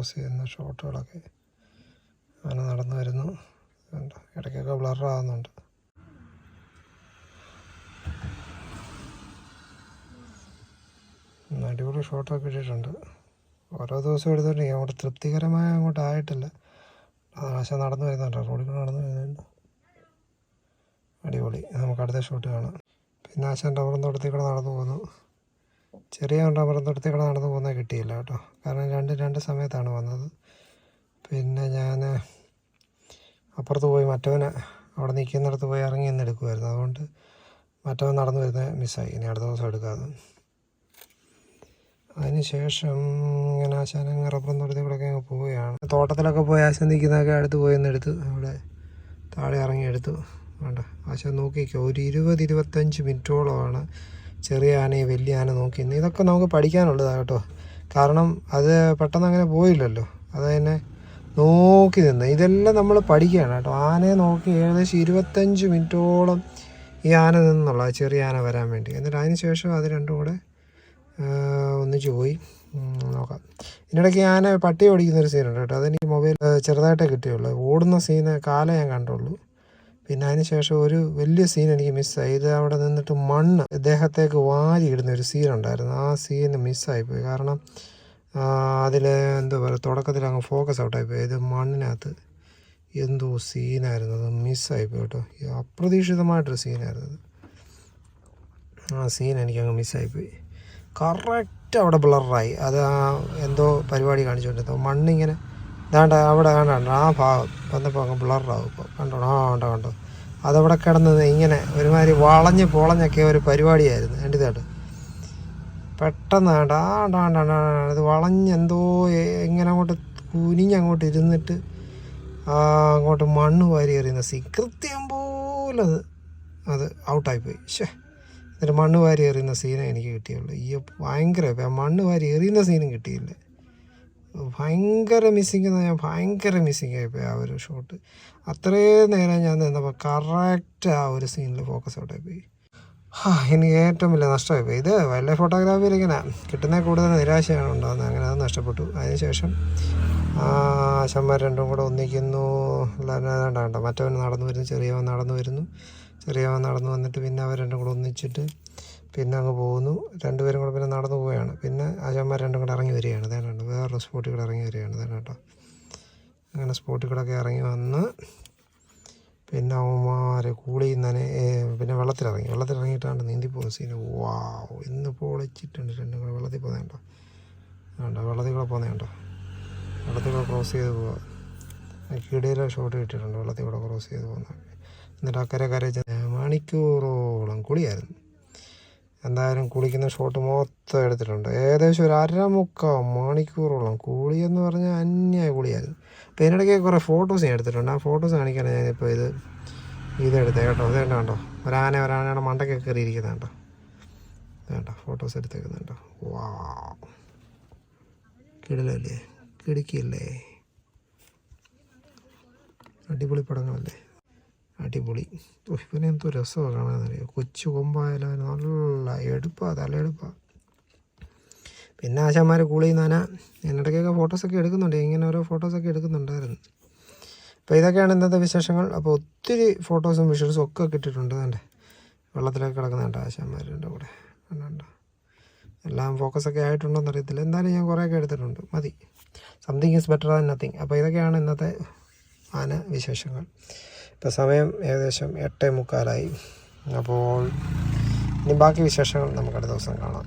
Cross ചെയ്യുന്ന ഷോട്ടുകളൊക്കെ അങ്ങനെ നടന്നു വരുന്നു. ഇടയ്ക്കൊക്കെ ബ്ലറാകുന്നുണ്ട് അടിപൊളി ഷോട്ടൊക്കെ ഇട്ടിട്ടുണ്ട്. ഓരോ ദിവസം എടുത്തിട്ട് അങ്ങോട്ട് തൃപ്തികരമായ അങ്ങോട്ട് ആയിട്ടില്ല. ആശ നടന്നു വരുന്നുണ്ട്. റോഡിൽ കൂടെ നടന്നു വരുന്നുണ്ട്. അടിപൊളി. നമുക്ക് അടുത്ത ഷോട്ട് കാണാം. പിന്നെ ആശാൻ റബ്ബറും തോട്ടത്തിൽ കൂടെ നടന്നു പോകുന്നു. ചെറിയ കൂടെ നടന്നു പോകുന്നത് കിട്ടിയില്ല കേട്ടോ. കാരണം രണ്ട് രണ്ട് സമയത്താണ് വന്നത്. പിന്നെ ഞാൻ അപ്പുറത്ത് പോയി മറ്റവനെ അവിടെ നിൽക്കുന്നിടത്ത് പോയി ഇറങ്ങി നിന്ന് എടുക്കുമായിരുന്നു അതുകൊണ്ട് മറ്റവൻ നടന്നു വരുന്നത് മിസ്സായി. ഇനി അടുത്ത ദിവസം എടുക്കാതെ. അതിന് ശേഷം ഇങ്ങനെ അങ്ങ് റബ്ബറും തോട്ടത്തിൽ കൂടെ പോവുകയാണ്. തോട്ടത്തിലൊക്കെ പോയി ആശാൻ നിൽക്കുന്നതൊക്കെ അടുത്ത് പോയി ഒന്ന് എടുത്തു അവിടെ താഴെ ഇറങ്ങി എടുത്തു. വേണ്ട. ആശാൻ നോക്കിക്കോ. ഒരു ഇരുപത് ഇരുപത്തഞ്ച് മിനിറ്റോളമാണ് ചെറിയ ആനയെ വലിയ ആന നോക്കി നിന്ന് ഇതൊക്കെ നമുക്ക് പഠിക്കാനുള്ളതാണ് കേട്ടോ. കാരണം അത് പെട്ടെന്ന് അങ്ങനെ പോയില്ലല്ലോ. അത് തന്നെ നോക്കി നിന്ന്. ഇതെല്ലാം നമ്മൾ പഠിക്കുകയാണ് കേട്ടോ. ആനയെ നോക്കി ഏകദേശം ഇരുപത്തഞ്ച് മിനിറ്റോളം ഈ ആന നിന്നുള്ള ചെറിയ ആന വരാൻ വേണ്ടി. എന്നിട്ട് അതിന് ശേഷം അത് രണ്ടും കൂടെ ഒന്നിച്ച് പോയി. നോക്കാം. ഇതിനിടയ്ക്ക് ഞാൻ പട്ടി ഓടിക്കുന്ന ഒരു സീനുണ്ട് കേട്ടോ. അതെനിക്ക് മൊബൈൽ ചെറുതായിട്ടേ കിട്ടിയുള്ളൂ. ഓടുന്ന സീന് കാലം ഞാൻ കണ്ടുള്ളൂ. പിന്നെ അതിനുശേഷം ഒരു വലിയ സീൻ എനിക്ക് മിസ്സായി ഇത് അവിടെ നിന്നിട്ട് മണ്ണ് ഇദ്ദേഹത്തേക്ക് വാരി ഇടുന്ന ഒരു സീൻ ഉണ്ടായിരുന്നു. ആ സീൻ മിസ്സായിപ്പോയി കാരണം അതിൽ എന്താ പറയുക തുടക്കത്തിൽ അങ്ങ് ഫോക്കസ് ഔട്ടായി പോയി. ഇത് മണ്ണിനകത്ത് എന്തോ സീനായിരുന്നു അത് മിസ്സായിപ്പോയി കേട്ടോ. അപ്രതീക്ഷിതമായിട്ടൊരു സീനായിരുന്നു ആ സീൻ എനിക്ക് അങ്ങ് എനിക്കങ്ങ് മിസ്സായിപ്പോയി കറക്റ്റ് അവിടെ ബ്ലറായി അത് എന്തോ പരിപാടി കാണിച്ചുകൊണ്ടിരുന്നു. മണ്ണിങ്ങനെ ഇതാണ്ട് അവിടെ കണ്ടോ ആ ഭാഗം. വന്നപ്പോൾ അങ്ങ് ബ്ലറാവും ഇപ്പോൾ കണ്ടോ ആ കണ്ടോ കണ്ടോ. അതവിടെ കിടന്നത് ഇങ്ങനെ ഒരുമാതിരി വളഞ്ഞ് പൊളഞ്ഞൊക്കെ ഒരു പരിപാടിയായിരുന്നു. എന്റെ ഇതാണ്ട് പെട്ടെന്ന് കണ്ട അത് വളഞ്ഞ് എന്തോ ഇങ്ങനെ അങ്ങോട്ട് കുനിഞ്ഞങ്ങോട്ട് ഇരുന്നിട്ട് ആ അങ്ങോട്ട് മണ്ണ് വാരി എറിയുന്ന സീ കൃത്യം പോലെ അത് ഔട്ടായിപ്പോയി. ഷേ എന്നിട്ട് മണ്ണ് വാരി എറിയുന്ന സീനേ എനിക്ക് കിട്ടിയുള്ളൂ. ഈ ഭയങ്കര മണ്ണ് വാരി എറിയുന്ന സീനും കിട്ടിയില്ല. ഭയങ്കര മിസ്സിങ് എന്ന് ഞാൻ ഭയങ്കര മിസ്സിങ് ആയിപ്പോയി ആ ഒരു ഷോട്ട് അത്രയും നേരം ഞാൻ നിന്നപ്പോൾ കറക്റ്റ് ആ ഒരു സീനിൽ ഫോക്കസ് ഔട്ടായിപ്പോയി ഹാ എനിക്ക് ഏറ്റവും വലിയ നഷ്ടമായി ഇത് വൈൽഡ് ലൈഫ് ഫോട്ടോഗ്രാഫിയിൽ ഇങ്ങനെ കിട്ടുന്ന കൂടുതൽ നിരാശയാണ് ഉണ്ടാകുന്നത്. അങ്ങനെ അത് നഷ്ടപ്പെട്ടു. അതിനുശേഷം ആശന്മാർ രണ്ടും കൂടെ ഒന്നിക്കുന്നു. കണ്ടോ മറ്റവൻ നടന്നു വരുന്നു ചെറിയവൻ നടന്നു വരുന്നു. ചെറിയവൻ നടന്നു വന്നിട്ട് പിന്നെ അവർ രണ്ടും കൂടെ ഒന്നിച്ചിട്ട് പിന്നെ അങ്ങ് പോകുന്നു. രണ്ടുപേരും കൂടെ പിന്നെ നടന്നു പോവുകയാണ്. പിന്നെ ആശന്മാർ രണ്ടും കൂടെ ഇറങ്ങി വരികയാണ്. ഇതേണ്ട വേറൊരു സ്പോട്ടിൽ കൂടെ ഇറങ്ങി വരികയാണ്. അതേ കേട്ടോ അങ്ങനെ സ്പോട്ടിൽ കൂടെ ഒക്കെ ഇറങ്ങി വന്ന് പിന്നെ അവന്മാർ കൂളി നനെ പിന്നെ വെള്ളത്തിലിറങ്ങി. വെള്ളത്തിലിറങ്ങിയിട്ടാണ് നീന്തി പോകുന്ന സീന് വാവ്. ഇന്ന് പൊളിച്ചിട്ടുണ്ട് രണ്ടും കൂടെ വെള്ളത്തിൽ പോകുന്നത് കണ്ടോ? കണ്ടോ? വെള്ളത്തിൽ കൂടെ പോകുന്നത് കണ്ടോ? വെള്ളത്തിൽ കൂടെ ക്രോസ് ചെയ്ത് പോവുക കിടിയിലെ ഷോട്ട് കിട്ടിയിട്ടുണ്ട് വെള്ളത്തിൽ കൂടെ ക്രോസ് ചെയ്ത് പോകുന്ന എന്നിട്ട് അക്കരെ കര മണിക്കൂറോളം കുളിയായിരുന്നു. എന്തായാലും കുളിക്കുന്ന ഷോട്ട് മൊത്തം എടുത്തിട്ടുണ്ട്. ഏകദേശം ഒരു അര മുക്കാൽ മണിക്കൂറോളം കുളി എന്ന് പറഞ്ഞാൽ അന്യായ കുളിയായിരുന്നു അപ്പോൾ ഇതിനിടയ്ക്ക് കുറേ ഫോട്ടോസ് ഞാൻ എടുത്തിട്ടുണ്ട്. ആ ഫോട്ടോസ് കാണിക്കാനാണ് ഞാനിപ്പോൾ ഇത് ഇതെടുത്തേ കേട്ടോ. ഇത് കണ്ടോ കണ്ടോ? ഒരാന ഒരാനയുടെ മണ്ടയ്ക്ക് കയറിയിരിക്കുന്നത് കേട്ടോ വേണ്ട ഫോട്ടോസ് എടുത്തേക്കുന്നുണ്ടോ വാ കിടലല്ലേ? കിടക്കിയല്ലേ? അടിപൊളി പടങ്ങളല്ലേ? അടിപൊളി. ഇവനെ എന്തോ രസമാണ് കാണാനറിയോ? കൊച്ചു കൊമ്പായാലും നല്ല എടുപ്പാ തലയെടുപ്പാ പിന്നെ ആശാന്മാരെ കൂളി നാന എന്നിടയ്ക്കൊക്കെ ഫോട്ടോസൊക്കെ എടുക്കുന്നുണ്ട്. ഇങ്ങനെ ഓരോ ഫോട്ടോസൊക്കെ എടുക്കുന്നുണ്ടായിരുന്നു. അപ്പോൾ ഇതൊക്കെയാണ് ഇന്നത്തെ വിശേഷങ്ങൾ. അപ്പോൾ ഒത്തിരി ഫോട്ടോസും വിഷ്വൽസും ഒക്കെ കിട്ടിയിട്ടുണ്ട്. കണ്ടേ? വെള്ളത്തിലൊക്കെ കിടക്കുന്നുണ്ട് ആശാന്മാരുടെ കൂടെ? കണ്ടോ എല്ലാം ഫോക്കസൊക്കെ ആയിട്ടുണ്ടോയെന്ന് അറിയത്തില്ല. എന്തായാലും ഞാൻ കുറേയൊക്കെ എടുത്തിട്ടുണ്ട്. മതി. Something is better than nothing അപ്പോൾ ഇതൊക്കെയാണ് ഇന്നത്തെ ആന വിശേഷങ്ങൾ. ഇപ്പോൾ സമയം ഏകദേശം എട്ടേ മുക്കാലായി. അപ്പോൾ ഇനി ബാക്കി വിശേഷങ്ങൾ നമുക്ക് അടുത്ത ദിവസം കാണാം.